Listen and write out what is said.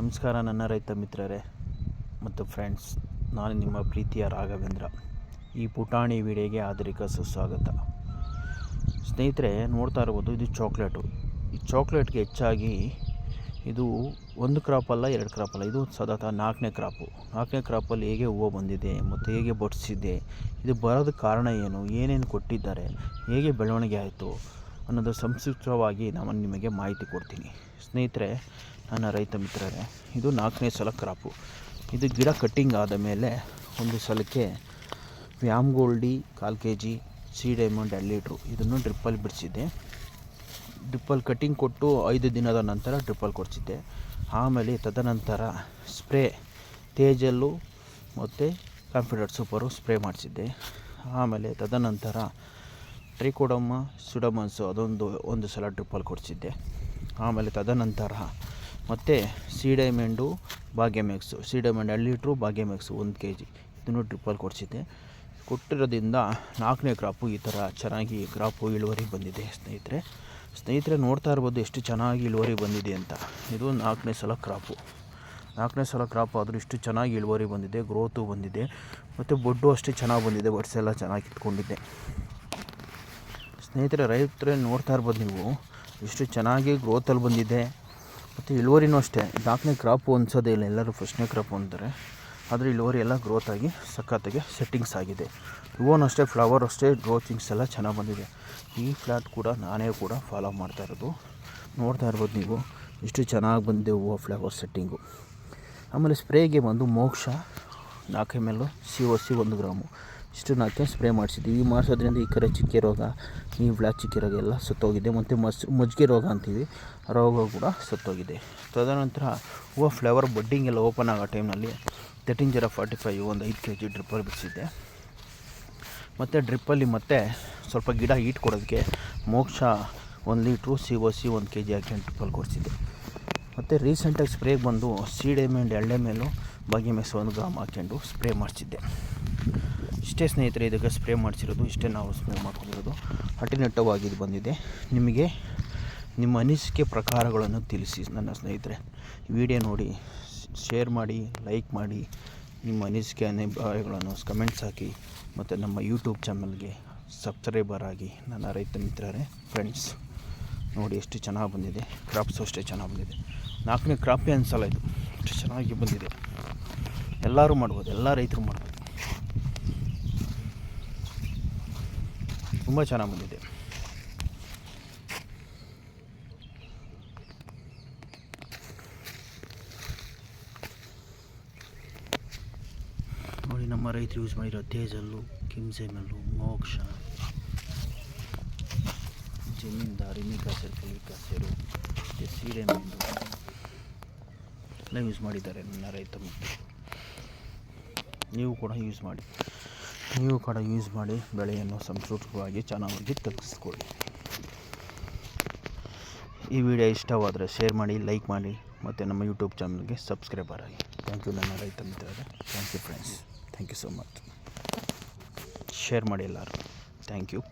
ನಮಸ್ಕಾರ ನನ್ನ ರೈತ ಮಿತ್ರರೇ ಮತ್ತು ಫ್ರೆಂಡ್ಸ್, ನಾನು ನಿಮ್ಮ ಪ್ರೀತಿಯ ರಾಘವೇಂದ್ರ. ಈ ಪುಟಾಣಿ ವಿಡಿಯೋಗೆ ಆಧುನಿಕ ಸುಸ್ವಾಗತ. ಸ್ನೇಹಿತರೆ, ನೋಡ್ತಾ ಇರ್ಬೋದು ಇದು ಚಾಕ್ಲೇಟು. ಈ ಚಾಕ್ಲೇಟ್ಗೆ ಹೆಚ್ಚಾಗಿ ಇದು ಒಂದು ಕ್ರಾಪ್ ಅಲ್ಲ, ಎರಡು ಕ್ರಾಪ್ ಅಲ್ಲ, ಇದು ಸದಾತ ನಾಲ್ಕನೇ ಕ್ರಾಪು ನಾಲ್ಕನೇ ಕ್ರಾಪಲ್ಲಿ ಹೇಗೆ ಹೂವು ಬಂದಿದೆ ಮತ್ತು ಹೇಗೆ ಬಡಿಸಿದೆ, ಇದು ಬರೋದಕ್ಕೆ ಕಾರಣ ಏನು, ಏನೇನು ಕೊಟ್ಟಿದ್ದಾರೆ, ಹೇಗೆ ಬೆಳವಣಿಗೆ ಆಯಿತು ಅನ್ನೋದು ಸಂಕ್ಷಿಪ್ತವಾಗಿ ನಾನು ನಿಮಗೆ ಮಾಹಿತಿ ಕೊಡ್ತೀನಿ. ಸ್ನೇಹಿತರೆ, ನನ್ನ ರೈತ ಮಿತ್ರರೇ, ಇದು ನಾಲ್ಕನೇ ಸಲ ಕ್ರಾಪು. ಇದು ಗಿಡ ಕಟ್ಟಿಂಗ್ ಆದ ಮೇಲೆ ಒಂದು ಸಲಕ್ಕೆ ವ್ಯಾಮ್ ಗೋಲ್ಡಿ, ಕಾಲು ಕೆ ಜಿ ಸಿ ಡೈಮಂಡ್, ಎರಡು ಲೀಟ್ರು ಇದನ್ನು ಡ್ರಿಪ್ಪಲ್ಲಿ ಬಿಡಿಸಿದ್ದೆ. ಡ್ರಿಪ್ಪಲ್ಲಿ ಕಟ್ಟಿಂಗ್ ಕೊಟ್ಟು ಐದು ದಿನದ ನಂತರ ಡ್ರಿಪ್ಪಲ್ಲಿ ಕೊಡಿಸಿದ್ದೆ. ಆಮೇಲೆ ತದನಂತರ ಸ್ಪ್ರೇ, ತೇಜಲ್ಲು ಮತ್ತು ಕಾನ್ಫಿಡೆಂಟ್ ಸೂಪರು ಸ್ಪ್ರೇ ಮಾಡಿಸಿದ್ದೆ. ಆಮೇಲೆ ತದನಂತರ ಟ್ರಿಕೋಡಮ್ಮ ಸುಡಮನ್ಸು ಅದೊಂದು, ಒಂದು ಸಲ ಟ್ರಿಪ್ಪಲ್ಲಿ ಕೊಡಿಸಿದ್ದೆ. ಆಮೇಲೆ ತದನಂತರ ಮತ್ತು ಸಿ ಡೈಮಂಡು ಭಾಗ್ಯಮೆಕ್ಸು ಸಿ ಡೈಮೆಂಡ್ ಎರಡು ಲೀಟ್ರು ಭಾಗ್ಯಮೆಕ್ಸು ಒಂದು ಕೆ ಜಿ ಇದನ್ನು ಟ್ರಿಪ್ಪಲ್ಲಿ ಕೊಡಿಸಿದ್ದೆ. ಕೊಟ್ಟಿರೋದ್ರಿಂದ ನಾಲ್ಕನೇ ಕ್ರಾಪು ಈ ಥರ ಚೆನ್ನಾಗಿ ಕ್ರಾಪು ಇಳುವರಿ ಬಂದಿದೆ ಸ್ನೇಹಿತರೆ. ಸ್ನೇಹಿತರೆ, ನೋಡ್ತಾ ಇರ್ಬೋದು ಎಷ್ಟು ಚೆನ್ನಾಗಿ ಇಳುವರಿ ಬಂದಿದೆ ಅಂತ. ಇದು ನಾಲ್ಕನೇ ಸಲ ಕ್ರಾಪು. ನಾಲ್ಕನೇ ಸಲ ಕ್ರಾಪ್ ಆದರೂ ಇಷ್ಟು ಚೆನ್ನಾಗಿ ಇಳುವರಿ ಬಂದಿದೆ, ಗ್ರೋತು ಬಂದಿದೆ. ಮತ್ತು ಬೊಡ್ಡು ಅಷ್ಟೇ ಚೆನ್ನಾಗಿ ಬಂದಿದೆ ಬಡ್ಸೆಲ್ಲ ಚೆನ್ನಾಗಿ ಕಿತ್ಕೊಂಡಿದ್ದೆ ಸ್ನೇಹಿತರೆ, ರೈತರೇ ನೋಡ್ತಾ ಇರ್ಬೋದು ನೀವು. ಎಷ್ಟು ಚೆನ್ನಾಗಿ ಗ್ರೋತಲ್ಲಿ ಬಂದಿದೆ. ಮತ್ತು ಇಳುವರಿನೂ ಅಷ್ಟೇ. ನಾಲ್ಕನೇ ಕ್ರಾಪು ಅನ್ಸೋದೇ ಇಲ್ಲ. ಎಲ್ಲರೂ ಫಸ್ಟ್ನೇ ಕ್ರಾಪು ಅಂತಾರೆ. ಆದರೆ ಇಳುವರಿ ಎಲ್ಲ ಗ್ರೋತ್ ಆಗಿ ಸಖತ್ತಾಗಿ ಸೆಟ್ಟಿಂಗ್ಸ್ ಆಗಿದೆ. ಹೂವನ್ನು ಅಷ್ಟೇ ಫ್ಲವರ್ ಅಷ್ಟೇ ಗ್ರೋತಿಂಗ್ಸ್ ಎಲ್ಲ ಚೆನ್ನಾಗಿ ಬಂದಿದೆ. ಈ ಫ್ಲಾಟ್ ಕೂಡ ನಾನೇ ಕೂಡ ಫಾಲೋ ಮಾಡ್ತಾ ಇರೋದು. ನೋಡ್ತಾ ಇರ್ಬೋದು ನೀವು. ಎಷ್ಟು ಚೆನ್ನಾಗಿ ಬಂದಿದೆ ಹೂವು ಫ್ಲವರ್ ಸೆಟ್ಟಿಂಗು ಆಮೇಲೆ ಸ್ಪ್ರೇಗೆ ಬಂದು ಮೋಕ್ಷ, ನಾಲ್ಕು M L C O C ಒಂದು ಗ್ರಾಮು. ಇಷ್ಟು ಹಾಕಿ ಸ್ಪ್ರೇ ಮಾಡಿಸಿದ್ದೀವಿ ಈ ಮಾಡಿಸೋದ್ರಿಂದ ಈ ಕರೆ ಚಿಕ್ಕಿ ರೋಗ, ಈ ಬ್ಲ್ಯಾಕ್ ಚಿಕ್ಕಿ ರೋಗ ಎಲ್ಲ ಸತ್ತೋಗಿದೆ. ಮತ್ತು ಮಸ್, ಮಜ್ಜಿಗೆ ರೋಗ ಅಂತೀವಿ. ರೋಗ ಕೂಡ ಸತ್ತೋಗಿದೆ. ತದನಂತರ ಹೂವು ಫ್ಲವರ್ ಬಡ್ಡಿಂಗ್ ಎಲ್ಲ ಓಪನ್ ಆಗೋ ಟೈಮ್ನಲ್ಲಿ ತರ್ಟೀನ್ ಜೀರೋ ಫಾರ್ಟಿ ಫೈವ್ ಒಂದು ಐದು ಕೆ ಜಿ ಡ್ರಿಪ್ಪಲ್ಲಿ ಬಿಡಿಸಿದ್ದೆ ಮತ್ತು ಡ್ರಿಪ್ಪಲ್ಲಿ ಮತ್ತೆ ಸ್ವಲ್ಪ ಗಿಡ ಹೀಟ್ ಕೊಡೋದಕ್ಕೆ ಮೋಕ್ಷ ಒಂದು ಲೀಟ್ರು ಸಿ ಒ ಸಿ ಒಂದು ಕೆ ಜಿ ಹಾಕಿ ಡ್ರಿಪ್ಪಲ್ಲಿ ಕೊಡಿಸಿದ್ದೆ. ಮತ್ತು ರೀಸೆಂಟಾಗಿ ಸ್ಪ್ರೇಗೆ ಬಂದು ಸೀಡೆ ಮೇಲೆ ಎಳ್ಳೆ ಮೇಲೂ ಭಾಗ್ಯಮೆಸ್ ಒಂದು ಗ್ರಾಮ್ ಹಾಕ್ಕೊಂಡು ಸ್ಪ್ರೇ ಮಾಡಿಸಿದ್ದೆ. ಇಷ್ಟೇ ಸ್ನೇಹಿತರೆ, ಇದಕ್ಕೆ ಸ್ಪ್ರೇ ಮಾಡಿಸಿರೋದು, ಇಷ್ಟೇ ನಾವು ಸ್ಪ್ರೇ ಮಾಡ್ಕೊಂಡಿರೋದು. ಅಟಿನೆಟ್ಟವಾಗಿ ಬಂದಿದೆ. ನಿಮಗೆ ನಿಮ್ಮ ಅನಿಸಿಕೆ ಪ್ರಕಾರಗಳನ್ನು ತಿಳಿಸಿ, ನನ್ನ ಸ್ನೇಹಿತರೆ. ವಿಡಿಯೋ ನೋಡಿ, ಶೇರ್ ಮಾಡಿ, ಲೈಕ್ ಮಾಡಿ, ನಿಮ್ಮ ಅನಿಸಿಕೆ ಅಭಿಪ್ರಾಯಗಳನ್ನು ಕಮೆಂಟ್ಸ್ ಹಾಕಿ, ಮತ್ತು ನಮ್ಮ ಯೂಟ್ಯೂಬ್ ಚಾನಲ್ಗೆ ಸಬ್ಸ್ಕ್ರೈಬರ್ ಆಗಿ ನನ್ನ ರೈತ ಮಿತ್ರರೇ ಫ್ರೆಂಡ್ಸ್ ನೋಡಿ ಎಷ್ಟು ಚೆನ್ನಾಗಿ ಬಂದಿದೆ. ಕ್ರಾಪ್ಸು ಅಷ್ಟೇ ಚೆನ್ನಾಗಿ ಬಂದಿದೆ. ನಾಲ್ಕನೇ ಕ್ರಾಪೇ ಅನಿಸಲ್ಲ ಇದು. ಅಷ್ಟು ಚೆನ್ನಾಗಿ ಬಂದಿದೆ. ಎಲ್ಲರೂ ಮಾಡ್ಬೋದು. ಎಲ್ಲ ರೈತರು ಮಾಡ್ಬೋದು. ತುಂಬ ಚೆನ್ನಾಗಿ ಬಂದಿದೆ ನೋಡಿ ನಮ್ಮ ರೈತರು ಯೂಸ್ ಮಾಡಿರೋ ತೇಜಲ್ಲು ಕಿಮ್ಸೆಮಲ್ಲು ಮೋಕ್ಷ ಜಮೀನ್ದಾರ್ ವಿಕಾಸರು ಮತ್ತು ಸೀರೆಮೆಂಡು ಎಲ್ಲ ಯೂಸ್ ಮಾಡಿದ್ದಾರೆ ನನ್ನ ರೈತ ಮಕ್ಕಳು ನೀವು ಕೂಡ ಯೂಸ್ ಮಾಡಿ ನೀವು ಕೂಡ ಯೂಸ್ ಮಾಡಿ ಬೆಳೆಯನ್ನು ಸಂಸ್ಕೃತಿಕವಾಗಿ ಚೆನ್ನಾಗಿ ತಗ್ಗಿಸ್ಕೊಳ್ಳಿ ಈ ವಿಡಿಯೋ ಇಷ್ಟವಾದರೆ ಶೇರ್ ಮಾಡಿ ಲೈಕ್ ಮಾಡಿ, ಮತ್ತು ನಮ್ಮ ಯೂಟ್ಯೂಬ್ ಚಾನಲ್ಗೆ ಸಬ್ಸ್ಕ್ರೈಬರ್ ಆಗಿ. ಥ್ಯಾಂಕ್ ಯು ನನ್ನ ರೈತ ಮಿತ್ರರೇ. Thank you friends thank you so much share ಮಾಡಿ ಎಲ್ಲರೂ ಥ್ಯಾಂಕ್ ಯು